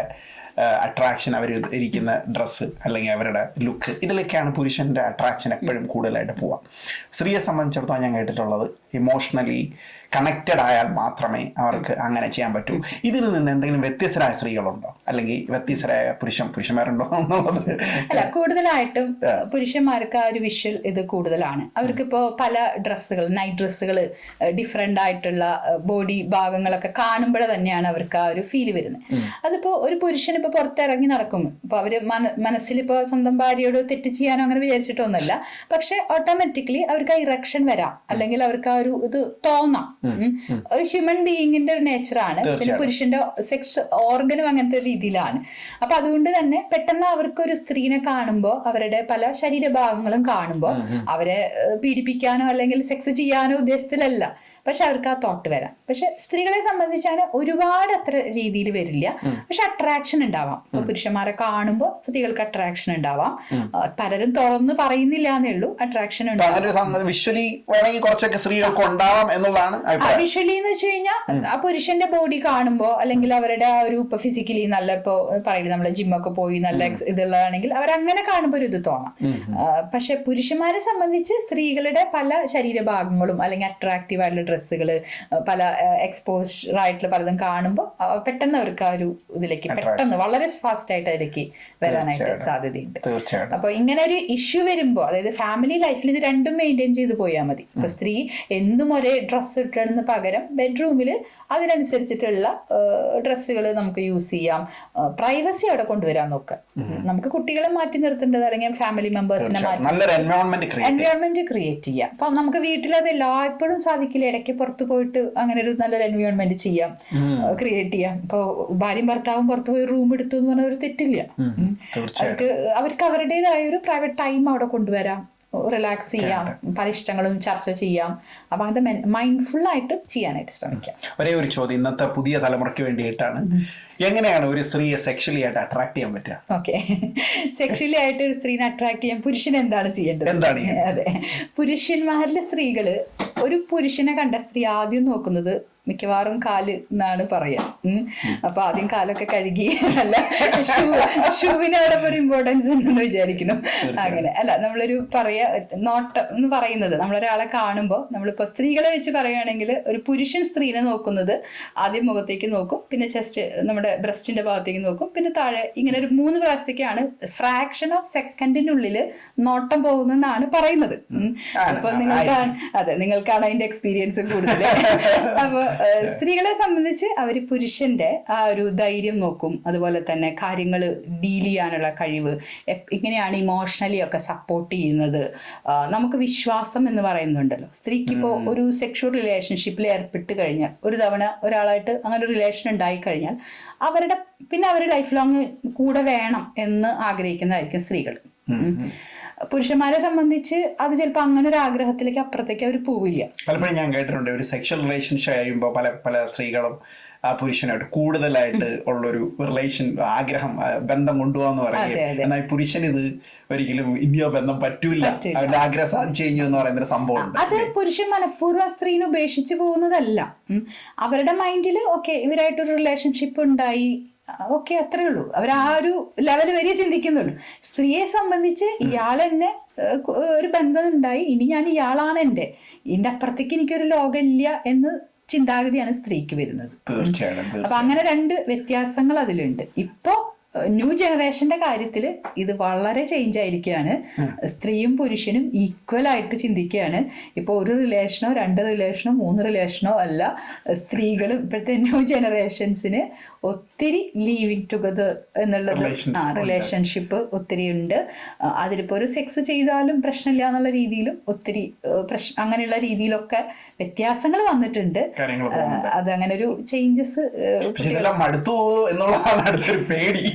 അട്രാക്ഷൻ അവർ ഇരിക്കുന്ന ഡ്രസ്സ് അല്ലെങ്കിൽ അവരുടെ ലുക്ക് ഇതിലൊക്കെയാണ് പുരുഷന്റെ അട്രാക്ഷൻ എപ്പോഴും കൂടുതലായിട്ട് പോവാം സ്ത്രീയെ സംബന്ധിച്ചിടത്തോളം ഞാൻ കേട്ടിട്ടുള്ളത് ഇമോഷണലി കണക്റ്റഡ് ആയാൽ മാത്രമേ അവർക്ക് അങ്ങനെ ചെയ്യാൻ പറ്റൂ. ഇതിൽ നിന്ന് എന്തെങ്കിലും വ്യത്യസ്തരായ സ്ത്രീകളുണ്ടോ? അല്ലെങ്കിൽ വ്യത്യസ്തരായ പുരുഷൻ പുരുഷന്മാരുണ്ടോ എന്നുള്ളത്? അല്ല കൂടുതലായിട്ടും പുരുഷന്മാർക്ക് ആ ഒരു വിഷ്വൽ ഇത് കൂടുതലാണ്. അവർക്കിപ്പോ പല ഡ്രസ്സുകൾ നൈറ്റ് ഡ്രസ്സുകൾ ഡിഫറെന്റ് ആയിട്ടുള്ള ബോഡി ഭാഗങ്ങളൊക്കെ കാണുമ്പോൾ തന്നെയാണ് അവർക്ക് ആ ഒരു ഫീൽ വരുന്നത്. അതിപ്പോ ഒരു പുരുഷൻ ഇപ്പൊ പുറത്തിറങ്ങി നടക്കും. ഇപ്പൊ അവർ മന മനസ്സിലിപ്പോ സ്വന്തം ഭാര്യയോട് തെറ്റ് ചെയ്യാനോ അങ്ങനെ വിചാരിച്ചിട്ടൊന്നുമല്ല. പക്ഷെ ഓട്ടോമാറ്റിക്കലി അവർക്ക് ആ ഇറക്ഷൻ വരാം. അല്ലെങ്കിൽ അവർക്ക് ആ ഒരു ഇത് തോന്നാം. ഒരു ഹ്യൂമൻ ബീയിങ്ങിന്റെ ഒരു നേച്ചറാണ് പിന്നെ പുരുഷന്റെ സെക്സ് ഓർഗനും അങ്ങനത്തെ ഒരു രീതിയിലാണ്. അപ്പൊ അതുകൊണ്ട് തന്നെ പെട്ടെന്ന് അവർക്ക് ഒരു സ്ത്രീനെ കാണുമ്പോൾ അവരുടെ പല ശരീരഭാഗങ്ങളും കാണുമ്പോൾ അവരെ പീഡിപ്പിക്കാനോ അല്ലെങ്കിൽ സെക്സ് ചെയ്യാനോ ഉദ്ദേശത്തിലല്ല. പക്ഷെ അവർക്ക് ആ തോട്ട് വരാം. പക്ഷെ സ്ത്രീകളെ സംബന്ധിച്ചാണ് ഒരുപാട് അത്ര രീതിയിൽ വരില്ല. പക്ഷെ അട്രാക്ഷൻ ഉണ്ടാവാം. ഇപ്പൊ പുരുഷന്മാരെ കാണുമ്പോൾ സ്ത്രീകൾക്ക് അട്രാക്ഷൻ ഉണ്ടാവാം. പലരും തുറന്ന് പറയുന്നില്ല എന്നേ ഉള്ളൂ. അട്രാക്ഷൻ ഉണ്ടാവും. വിഷ്വലി വേണമെങ്കിൽ കുറച്ചൊക്കെ സ്ത്രീകൾക്ക് ഉണ്ടാവാം എന്നുള്ളതാണ് വിഷ്വലി എന്ന് വെച്ച് കഴിഞ്ഞാൽ ആ പുരുഷന്റെ ബോഡി കാണുമ്പോൾ അല്ലെങ്കിൽ അവരുടെ ആ ഒരു ഇപ്പൊ ഫിസിക്കലി നല്ല ഇപ്പോ പറയില്ല നമ്മൾ ജിമ്മൊക്കെ പോയി നല്ല ഇതുള്ളതാണെങ്കിൽ അവരങ്ങനെ കാണുമ്പോൾ ഒരു ഇത് തോന്നാം. പക്ഷെ പുരുഷന്മാരെ സംബന്ധിച്ച് സ്ത്രീകളുടെ പല ശരീരഭാഗങ്ങളും അല്ലെങ്കിൽ അട്രാക്റ്റീവ് ആയിട്ടുള്ള ഡ്രസ്സുകൾ പല എക്സ്പോസ്ഡ് ആയിട്ടുള്ള പലതും കാണുമ്പോൾ പെട്ടെന്ന് അവർക്ക് ആ ഒരു ഇതിലേക്ക് പെട്ടെന്ന് വളരെ ഫാസ്റ്റ് ആയിട്ട് അതിലേക്ക് വരാനായിട്ട്. സാധ്യതയുണ്ട്. അപ്പോൾ അപ്പൊ ഇങ്ങനെ ഒരു ഇഷ്യൂ വരുമ്പോൾ അതായത് ഫാമിലി ലൈഫിൽ ഇത് രണ്ടും മെയിന്റെയിൻ ചെയ്ത് പോയാൽ മതി. ഇപ്പൊ സ്ത്രീ എന്നും ഒരേ ഡ്രസ്സ് ഇട്ടണമെന്ന് പകരം ബെഡ്റൂമിൽ അതിനനുസരിച്ചിട്ടുള്ള ഡ്രസ്സുകൾ നമുക്ക് യൂസ് ചെയ്യാം. പ്രൈവസി അവിടെ കൊണ്ടുവരാൻ നോക്കുക. നമുക്ക് കുട്ടികളെ മാറ്റി നിർത്തേണ്ടത് അല്ലെങ്കിൽ ഫാമിലി മെമ്പേഴ്സിനെ മാറ്റി നല്ലൊരു എൻവയോൺമെന്റ് ക്രിയേറ്റ് എൻവയോൺമെന്റ് ക്രിയേറ്റ് ചെയ്യാം. അപ്പൊ നമുക്ക് വീട്ടിൽ അത് എല്ലായ്പ്പോഴും സാധിക്കില്ല. ഇടയ്ക്ക് പുറത്തു പോയിട്ട് അങ്ങനെ ഒരു നല്ലൊരു എൻവയോൺമെന്റ് ചെയ്യാം ക്രിയേറ്റ് ചെയ്യാം. ഇപ്പൊ ഭാര്യയും ഭർത്താവും പുറത്തു പോയി റൂം എടുത്തു എന്ന് പറഞ്ഞ ഒരു തെറ്റില്ല. അവർക്ക് അവർക്ക് അവരുടേതായ ഒരു പ്രൈവറ്റ് ടൈം അവിടെ കൊണ്ടുവരാം റിലാക്സ് ചെയ്യാം പല ഇഷ്ടങ്ങളും ചർച്ച ചെയ്യാം. അപ്പൊ അത് മൈൻഡ്ഫുൾ ആയിട്ട് ചെയ്യാനായിട്ട് ശ്രമിക്കാം. ഒരേ ഒരു ചോദ്യം ഇന്നത്തെ പുതിയ തലമുറയ്ക്ക് വേണ്ടിയിട്ടാണ്. എങ്ങനെയാണ് ഒരു സ്ത്രീയെ സെക്ഷലി ആയിട്ട് അട്രാക്ട് ചെയ്യാൻ പറ്റുക? ഓക്കെ. സെക്ഷലി ആയിട്ട് ഒരു സ്ത്രീനെ അട്രാക്ട് ചെയ്യാൻ പുരുഷൻ എന്താണ് ചെയ്യേണ്ടത്? എന്താണ്? അതെ. പുരുഷന്മാരിലെ സ്ത്രീകൾ ഒരു പുരുഷനെ കണ്ട സ്ത്രീ ആദ്യം നോക്കുന്നത് മിക്കവാറും കാൽ എന്നാണ് പറയാ. അപ്പൊ ആദ്യം കാലൊക്കെ കഴുകി അല്ല ഷൂ ഷൂവിന് അവിടെ ഒരു ഇമ്പോർട്ടൻസ് ഉണ്ടെന്ന് വിചാരിക്കുന്നു. അങ്ങനെ അല്ല നമ്മളൊരു പറയാ നോട്ടം എന്ന് പറയുന്നത് നമ്മളൊരാളെ കാണുമ്പോൾ നമ്മളിപ്പോ സ്ത്രീകളെ വെച്ച് പറയുകയാണെങ്കിൽ ഒരു പുരുഷൻ സ്ത്രീനെ നോക്കുന്നത് ആദ്യം മുഖത്തേക്ക് നോക്കും പിന്നെ ചെസ്റ്റ് നമ്മുടെ ബ്രസ്റ്റിന്റെ ഭാഗത്തേക്ക് നോക്കും പിന്നെ താഴെ ഇങ്ങനെ ഒരു മൂന്ന് പ്രാവശ്യത്തേക്കാണ് ഫ്രാക്ഷൻ ഓഫ് സെക്കൻഡിനുള്ളിൽ നോട്ടം പോകുന്നെന്നാണ് പറയുന്നത്. അപ്പൊ നിങ്ങൾക്കാണ് അതെ നിങ്ങൾക്കാണ് അതിന്റെ എക്സ്പീരിയൻസ് കൂടുതൽ അപ്പൊ സ്ത്രീകളെ സംബന്ധിച്ച് അവർ പുരുഷന്റെ ആ ഒരു ധൈര്യം നോക്കും. അതുപോലെ തന്നെ കാര്യങ്ങൾ ഡീൽ ചെയ്യാനുള്ള കഴിവ്. ഇങ്ങനെയാണ് ഇമോഷണലി ഒക്കെ സപ്പോർട്ട് ചെയ്യുന്നത്. നമുക്ക് വിശ്വാസം എന്ന് പറയുന്നുണ്ടല്ലോ. സ്ത്രീക്ക് ഇപ്പോൾ ഒരു സെക്ഷൽ റിലേഷൻഷിപ്പിൽ ഏർപ്പെട്ട് കഴിഞ്ഞാൽ ഒരു തവണ ഒരാളായിട്ട് അങ്ങനെ ഒരു റിലേഷൻ ഉണ്ടായി കഴിഞ്ഞാൽ അവരുടെ പിന്നെ അവർ ലൈഫ് ലോങ് കൂടെ വേണം എന്ന് ആഗ്രഹിക്കുന്നതായിരിക്കും സ്ത്രീകൾ. പുരുഷന്മാരെ സംബന്ധിച്ച് അത് ചിലപ്പോൾ അങ്ങനെ ഒരു ആഗ്രഹത്തിലേക്ക് അപ്പുറത്തേക്ക് അവർ പോവില്ല. പലപ്പോഴും ഞാൻ കേട്ടിട്ടുണ്ട് ഒരു സെക്ഷൽ റിലേഷൻഷിപ്പ് കഴിയുമ്പോൾ പല പല സ്ത്രീകളും ആ പുരുഷനായിട്ട് കൂടുതലായിട്ട് ഉള്ളൊരു റിലേഷൻ ആഗ്രഹം ബന്ധം കൊണ്ടുപോകാന്ന് പറയുന്നത്. എന്നാൽ പുരുഷൻ ഇത് ഒരിക്കലും ഇനിയോ ബന്ധം പറ്റൂല. അവരുടെ ആഗ്രഹം സാധിച്ചു കഴിഞ്ഞു എന്ന് പറയുന്ന ഒരു സംഭവം അത് പുരുഷൻ മനഃപൂർവം സ്ത്രീനെ ഉപേക്ഷിച്ച് പോകുന്നതല്ല. അവരുടെ മൈൻഡിൽ ഓക്കെ ഇവരായിട്ടൊരു റിലേഷൻഷിപ്പ് ഉണ്ടായി ഓക്കെ അത്രേ ഉള്ളൂ. അവർ ആ ഒരു ലെവൽ വരെ ചിന്തിക്കുന്നുള്ളൂ. സ്ത്രീയെ സംബന്ധിച്ച് ഇയാൾ എന്നെ ഒരു ബന്ധം ഉണ്ടായി ഇനി ഞാൻ ഇയാളാണ് എന്റെ. ഇതിന്റെ അപ്പുറത്തേക്ക് എനിക്കൊരു ലോകമില്ല എന്ന് ചിന്താഗതിയാണ് സ്ത്രീക്ക് വരുന്നത്. അപ്പൊ അങ്ങനെ രണ്ട് വ്യത്യാസങ്ങൾ അതിലുണ്ട്. ഇപ്പോ ന്യൂ ജനറേഷന്റെ കാര്യത്തിൽ ഇത് വളരെ ചേഞ്ച് ആയിരിക്കുകയാണ്. സ്ത്രീയും പുരുഷനും ഈക്വൽ ആയിട്ട് ചിന്തിക്കുകയാണ്. ഇപ്പൊ ഒരു റിലേഷനോ രണ്ട് റിലേഷനോ മൂന്ന് റിലേഷനോ അല്ല സ്ത്രീകളും ഇപ്പോഴത്തെ ന്യൂ ജനറേഷൻസിന് ഒത്തിരി ലീവിങ് ടുഗദർ എന്നുള്ളത് ആ റിലേഷൻഷിപ്പ് ഒത്തിരി ഉണ്ട്. അതിലിപ്പോൾ ഒരു സെക്സ് ചെയ്താലും പ്രശ്നമില്ല എന്നുള്ള രീതിയിലും ഒത്തിരി പ്രശ്ന അങ്ങനെയുള്ള രീതിയിലൊക്കെ വ്യത്യാസങ്ങൾ വന്നിട്ടുണ്ട്. അത് അങ്ങനെ ഒരു ചേഞ്ചസ് മടുത്തു എന്നുള്ളതാണ് അടുത്തൊരു പേടി.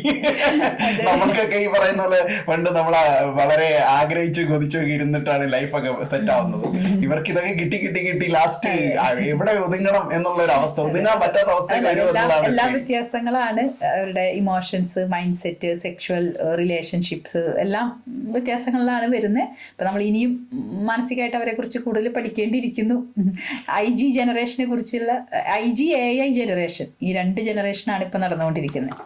നമുക്കൊക്കെ ഈ പറയുന്ന പോലെ പണ്ട് നമ്മൾ വളരെ ആഗ്രഹിച്ച് കൊതിച്ചൊക്കെ ഇരുന്നിട്ടാണ് ലൈഫൊക്കെ സെറ്റ് ആവുന്നത്. ഇവർക്ക് ഇതൊക്കെ കിട്ടി കിട്ടി കിട്ടി ലാസ്റ്റ് എവിടെ ഒതുങ്ങണം എന്നുള്ള ഒരു അവസ്ഥ ഒതുങ്ങാൻ പറ്റാത്ത അവസ്ഥയിൽ വരും വ്യത്യാസങ്ങളാണ് അവരുടെ emotions mind set sexual relationships എല്ലാം വ്യത്യാസങ്ങളിലാണ് വരുന്നത് അപ്പം നമ്മൾ ഇനിയും മാനസികമായിട്ട് അവരെ കുറിച്ച് കൂടുതൽ പഠിക്കേണ്ടിയിരിക്കുന്നു. ഐ ജി ജനറേഷനെ കുറിച്ചുള്ള I G A I generation ഈ രണ്ട് ജനറേഷനാണ് ഇപ്പം നടന്നുകൊണ്ടിരിക്കുന്നത്.